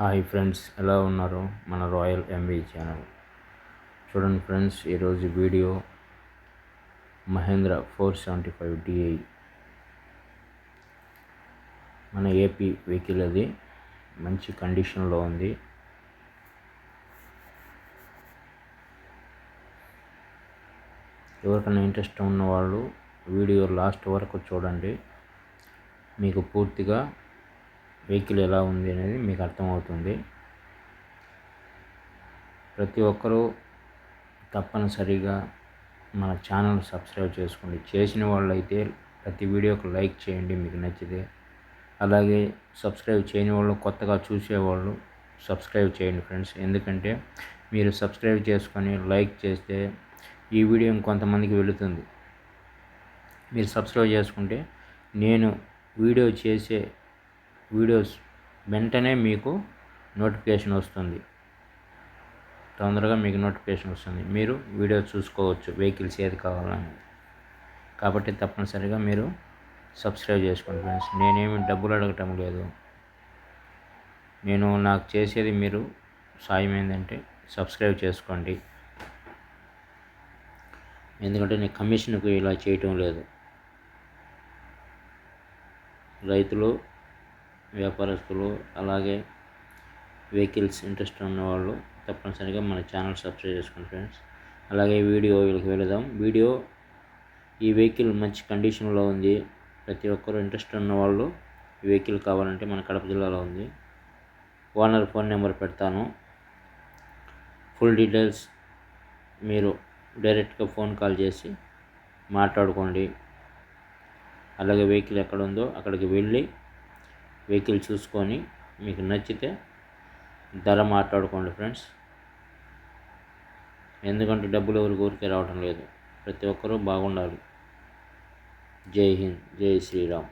Hi friends ఎలా ఉన్నారు? మన రాయల్ ఎంబీ ఛానల్. చూడండి ఫ్రెండ్స్ ఈరోజు video Mahindra four seventy five DI మన ఏపీ వెహికల్ అది మంచి కండిషన్లో ఉంది. ఎవరికైనా ఇంట్రెస్ట్ ఉన్న వాళ్ళు వీడియో లాస్ట్ వరకు చూడండి. మీకు పూర్తిగా వెహికల్ ఎలా ఉంది అనేది మీకు అర్థమవుతుంది. ప్రతి ఒక్కరూ తప్పనిసరిగా మన ఛానల్ సబ్స్క్రైబ్ చేసుకోండి. చేసిన వాళ్ళైతే ప్రతి వీడియోకి లైక్ చేయండి మీకు నచ్చితే. అలాగే సబ్స్క్రైబ్ చేయని వాళ్ళు కొత్తగా చూసేవాళ్ళు సబ్స్క్రైబ్ చేయండి ఫ్రెండ్స్. ఎందుకంటే మీరు సబ్స్క్రైబ్ చేసుకొని లైక్ చేస్తే ఈ వీడియో ఇంకొంతమందికి వెళుతుంది. మీరు సబ్స్క్రైబ్ చేసుకుంటే నేను వీడియో చేసే వీడియోస్ వెంటనే మీకు నోటిఫికేషన్ వస్తుంది. తొందరగా మీకు నోటిఫికేషన్ వస్తుంది. మీరు వీడియో చూసుకోవచ్చు వెహికల్స్ ఏది కావాలని కాబట్టి తప్పనిసరిగా మీరు సబ్స్క్రైబ్ చేసుకోండి ఫ్రెండ్స్. నేనేమి డబ్బులు అడగటం లేదు. నేను నాకు చేసేది మీరు సాయం ఏంటంటే సబ్స్క్రైబ్ చేసుకోండి. ఎందుకంటే నేను కమిషన్కు ఇలా చేయటం లేదు. రైతులు వ్యాపారస్తులు అలాగే వెహికల్స్ ఇంట్రెస్ట్ ఉన్నవాళ్ళు తప్పనిసరిగా మన ఛానల్ సబ్స్క్రైబ్ చేసుకోండి ఫ్రెండ్స్. అలాగే వీడియో వీళ్ళకి వెళదాం. వీడియో ఈ వెహికల్ మంచి కండిషన్లో ఉంది. ప్రతి ఒక్కరు ఇంట్రెస్ట్ ఉన్న వాళ్ళు ఈ వెహికల్ కావాలంటే మన కడప జిల్లాలో ఉంది. ఓనర్ ఫోన్ నెంబర్ పెడతాను. ఫుల్ డీటెయిల్స్ మీరు డైరెక్ట్గా ఫోన్ కాల్ చేసి మాట్లాడుకోండి. అలాగే వెహికల్ ఎక్కడ ఉందో అక్కడికి వెళ్ళి వెహికల్ చూసుకొని మీకు నచ్చితే ధర మాట్లాడుకోండి ఫ్రెండ్స్. ఎందుకంటే డబ్బులు ఎవరికి ఊరికే రావడం లేదు. ప్రతి ఒక్కరూ బాగుండాలి. జై హింద్ జై శ్రీరామ్.